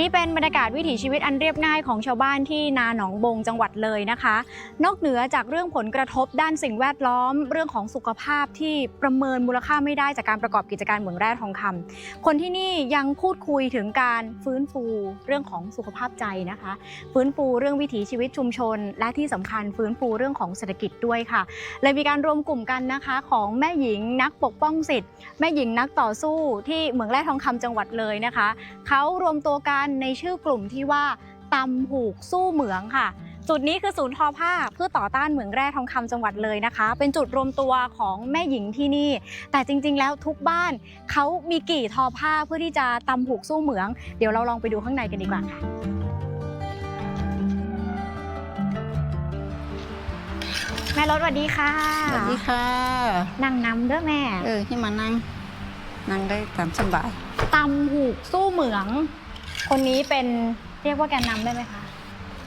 นี่เป็นบรรยากาศวิถีชีวิตอันเรียบง่ายของชาวบ้านที่นาหนองบงจังหวัดเลยนะคะ นอกเหนือจากเรื่องผลกระทบด้านสิ่งแวดล้อม เรื่องของสุขภาพที่ประเมินมูลค่าไม่ได้จากการประกอบกิจการเหมืองแร่ทองคำคนที่นี่ยังพูดคุยถึงการฟื้นฟูเรื่องของสุขภาพใจนะคะ ฟื้นฟูเรื่องวิถีชีวิตชุมชน และที่สำคัญฟื้นฟูเรื่องของเศรษฐกิจด้วยค่ะเลยมีการรวมกลุ่มกันนะคะ ของแม่หญิงนักปกป้องสิทธิ์แม่หญิงนักต่อสู้ที่เหมืองแร่ทองคำจังหวัดเลยนะคะเขารวมตัวกันในชื่อกลุ่มที่ว่าตำหูกสู้เหมืองค่ะ จุดนี้คือศูนย์ทอผ้าเพื่อต่อต้านเหมืองแร่ทองคำจังหวัดเลยนะคะ เป็นจุดรวมตัวของแม่หญิงที่นี่ แต่จริงๆ แล้วทุกบ้านเขามีกี่ทอผ้าเพื่อที่จะตำหูกสู้เหมือง เดี๋ยวเราลองไปดูข้างในกันดีกว่าค่ะแม่รถสวัสดีค่ะสวัสดีค่ะนั่งนำเด้อแม่ เออที่มานั่ง นั่งได้ตามสบายตำหูกสู้เหมือง คนนี้เป็นเรียกว่าแกนนำได้ไหมคะ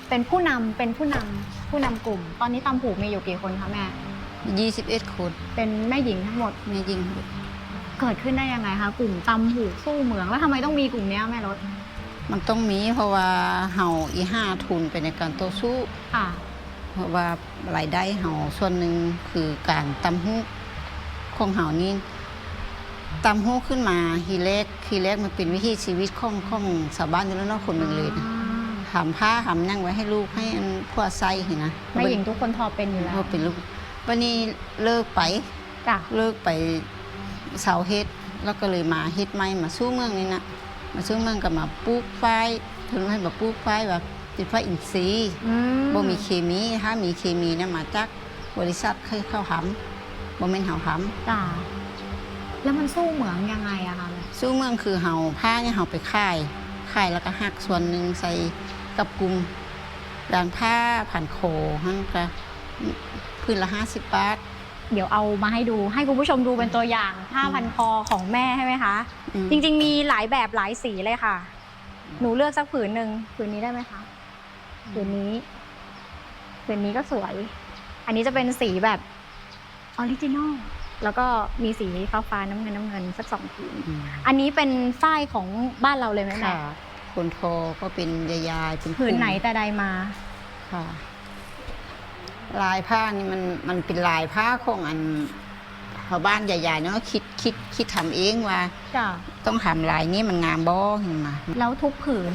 เป็นผู้นำเป็นผู้นำผู้นำกลุ่ม ตอนนี้ตำหูกมีอยู่กี่คนคะแม่ 21 คนเป็นแม่หญิงทั้งหมด แม่ยิงเกิดขึ้นได้ยังไงคะกลุ่มตำหูกสู้เหมืองแล้วทำไมต้องมีกลุ่มเนี้ยแม่รถมันต้องมีเพราะว่าเฮาอีห้าทุนไปในการต่อสู้ ค่ะ เพราะว่ารายได้เฮาส่วนหนึ่งคือการตำฮูกของเฮานี่ ตำฮูกขึ้นมาทีแรกทีแรกมันเป็นวิถีชีวิตของของชาวบ้านอยู่แล้วเนาะคนเมืองเลยนะทำผ้าทำนั่งไว้ให้ลูกให้อันพวกไส้เห็นนะแม่หญิงทุกคนทอเป็นอยู่แล้วพอเป็นลูกวันนี้เลิกไปจ้ะเลิกไปเสาเฮ็ดแล้วก็เลยมาเฮ็ดใหม่มาสู้เมืองนี่นะมาสู้เมืองก็มาปลูกฝ้ายเพิ่นให้มาปลูกฝ้ายแบบติดฝ้ายอินทรีย์อืมบ่มีเคมีถ้ามีเคมีเนี่ยมาจากบริษัทเคยเข้าหำบ่แม่นเฮาหจ้ะ แล้วมันสู้เหมืองยังไงอะคะแม่ำสู้เมืองคือเฮาผ้าเนี่ยเฮาไปค่ายค่ายแล้วก็หักส่วนหนึ่งใส่กับกลุ่มด่านผ้าผ่านโคหั่นก็พื้นละ50บาท เดี๋ยวเอามาให้ดูให้คุณผู้ชมดูเป็นตัวอย่างผ้าพันคอของแม่ใช่ไหมคะ อืม จริง ๆ มีหลายแบบหลายสีเลยค่ะ หนูเลือกสักผืนหนึ่งผืนนี้ได้ไหมคะผืนนี้ผืนนี้ก็สวย อันนี้จะเป็นสีแบบออริจินอล แล้วก็มีสีฟ้าฟ้าๆน้ำเงินน้ำเงินสักสองผืนอืมอันนี้เป็นฝ้ายของบ้านเราเลยไหมแม่ค่ะ คนโทก็เป็นยายๆเป็นผืนกลุ่มไหนแต่ใดมา ค่ะ ลายผ้านี่มันมันเป็นลายผ้าของอันชาวบ้านใหญ่ๆเนาะคิดคิดคิดทำเองว่า จ้ะ ต้องทำลายนี้มันงามบ่เห็นไหมาแล้วทุกผืน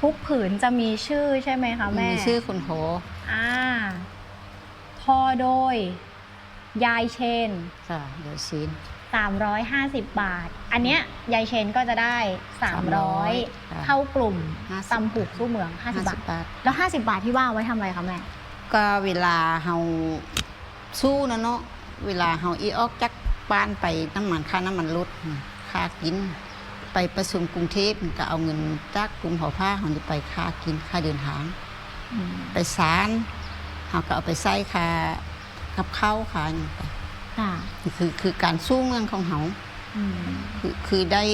ทุกผืนจะมีชื่อใช่ไหมคะแม่มีชื่อคนโทอ่าทอโดย ยายเชน ค่ะเดี๋ยวซีน350 บาท อันเนี้ยยายเชนก็จะได้300ค่ะเข้ากลุ่ม50ตำผูกสู้เหมือง 50 บาทบาท แล้ว 50 บาทที่ว่าเอาไว้ทำอะไรคะแม่ ก็เวลาเฮาสู้นะเนาะเวลาเฮาอีออกจากบ้านไปน้ำมันค่าน้ำมันลดค่ากิน ไปประชุมกรุงเทพก็เอาเงินจากกรุงหอผ้าเฮานี่ไปค่ากินค่าเดินทาง ไปศาลเขาก็เอาไปใส่ค่า กับข้าวค่าอย่างไปค่ะนี่คือคือการสู้เมืองของเขาอืมคือคือได้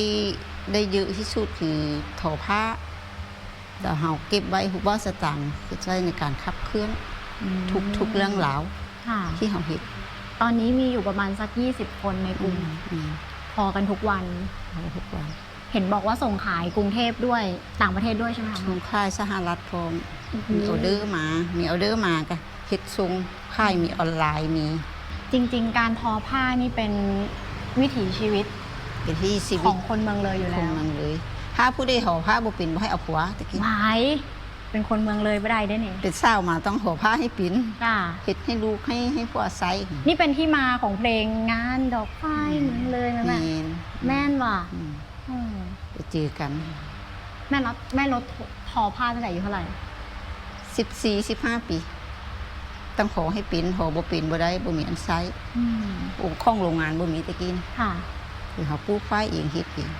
ได้เยอะที่สุดคือทอผ้าแต่เขาเก็บไว้หุบว่าสตังค์คือใช้ในการขับเคลื่อนทุกทุกเรื่องราวค่ะ ที่เขาเห็นตอนนี้มีอยู่ประมาณสัก 20 คนในกลุ่มอืมพอกันทุกวันเขาทุกวัน เห็นบอกว่าส่งขายกรุงเทพด้วยต่างประเทศด้วยใช่ไหมคะทางค่ายสหรัฐพร้อมอือหืมีออเดอร์มา มีออเดอร์มาก็ เฮ็ดทรงค่ายมีออนไลน์มีจริง ๆ การทอผ้านี่เป็นวิถีชีวิตเป็นที่ชีขวิอตงคนเมืองเลยอยู่คแล้นวมันเลย ถ้าผู้ใดห่อผ้าบ่เป็นบ่ให้เอาผัวตะกี้หวายเป็นคนเมืองเลยไม่ได้ได้เนี่ยเป็นสาวมาต้องห่อผ้าให้ปิ้นจ้าเฮ็ดให้ลูกให้ให้ผัวใส่นี่เป็นที่มาของเพลงงานดอกไฟเมืองเลยนะแม่แม่ นแม่นว่ะอืมอืมไปเจอกัน แม่รถแม่รถทอผ้าตั้งแต่อายุเท่าไหร่ 14 15 ปี ต้องขอให้เป็นห่อบ่เป็นบ่ได้บ่มีอันใช้โอ้ข้องโรงงานบ่มีตะกี้นะค่ะคือเขาปลูกฝ้ายเองเฮ็ดเอง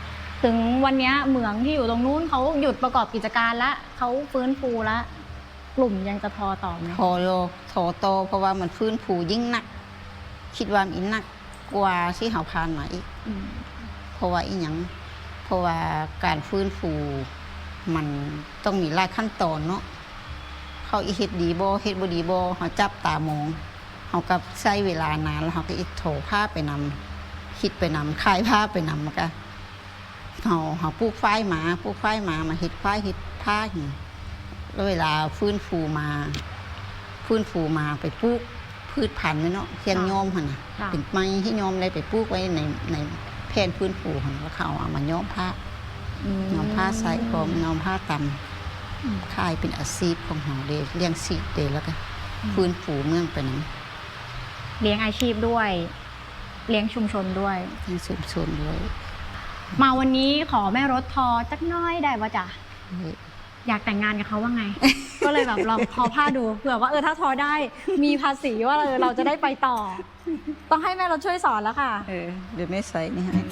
ถึงวันเนี้ยเหมืองที่อยู่ตรงนู้นเขาหยุดประกอบกิจการละเขาฟื้นฟูละกลุ่มยังจะทอต่อไหมทอโลทอโตเพราะว่ามันฟื้นฟูยิ่งหนัก คิดว่ามันหนักกว่าที่เขาผ่านมาอีกอืมเพราะว่าอีหยังเพราะว่าการฟื้นฟูมันต้องมีหลายขั้นตอนเนาะ เขาอีเฮ็ดดีบ่เฮ็ดบ่ดีบ่เขาจับตามองเขากับใช้เวลานานแล้วเขาก็อีโถผ้าไปนำคิดไปนำคายผ้าไปนำมันก็เฮาเฮาปลูกฝ้ายหมาปลูกฝ้ายหมามาเฮ็ดฝ้ายเฮ็ดผ้าอย่างแล้วเวลาฟื้นฟูมา ฟื้นฟูมาไปปลูกพืชพันธุ์เนี่ยเนาะเคียงโยมหั่นน่ะค่ะเป็นไม้ที่โยมเลยไปปลูกไว้ในในแผ่นพื้นฟูหั่นแล้วเขาเอามาย้อมผ้าย้อมผ้าใส่พร้อมย้อมผ้าตำ ขายเป็นอาชีพของเฮาเดเลี้ยงสีเดแล้วก็ฟื้นฟูเมืองไปนั้นเลี้ยงอาชีพด้วย เลี้ยงชุมชนด้วยทั้งชุมชนด้วย มาวันนี้ขอแม่รถทอจักหน้อยได้ปะจ๊ะอยากแต่งงานกับเขาว่าไง ก็เลยแบบลองทอผ้าดูเผื่อว่าเออถ้าทอได้ มีภาษีว่าเออเราจะได้ไปต่อ ต้องให้แม่รถช่วยสอนแล้วค่ะเออเดี๋ยวไม่ใส่นี่ให้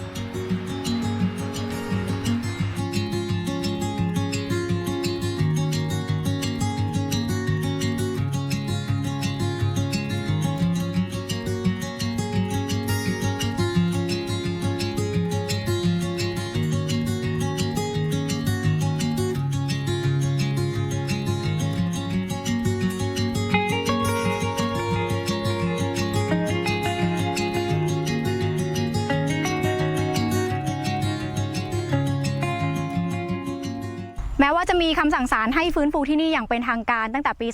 แม้ว่า จะมีคำสั่งศาลให้ฟื้นฟูที่นี่อย่างเป็นทางการตั้งแต่ปี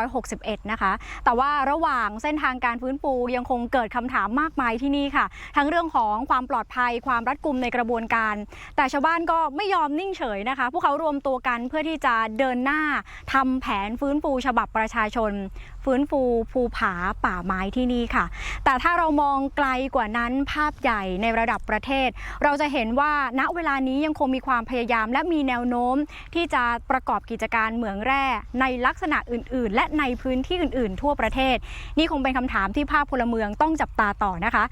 2561 นะคะ แต่ว่าระหว่างเส้นทางการฟื้นฟูยังคงเกิดคำถามมากมายที่นี่ค่ะ ทั้งเรื่องของความปลอดภัยความรัดกุมในกระบวนการ แต่ชาวบ้านก็ไม่ยอมนิ่งเฉยนะคะ พวกเขารวมตัวกันเพื่อที่จะเดินหน้าทำแผนฟื้นฟูฉบับประชาชน ฟื้นฟูภูผาป่าไม้ที่นี่ค่ะ แต่ถ้าเรามองไกลกว่านั้นภาพใหญ่ในระดับประเทศ เราจะเห็นว่าณเวลานี้ยังคงมีความพยายามและมีแนวโน้มที่ที่จะประกอบกิจการเหมืองแร่ในลักษณะอื่น ๆ และในพื้นที่อื่น ๆ ทั่วประเทศ นี่คงเป็นคำถามที่ภาคพลเมืองต้องจับตาต่อนะคะ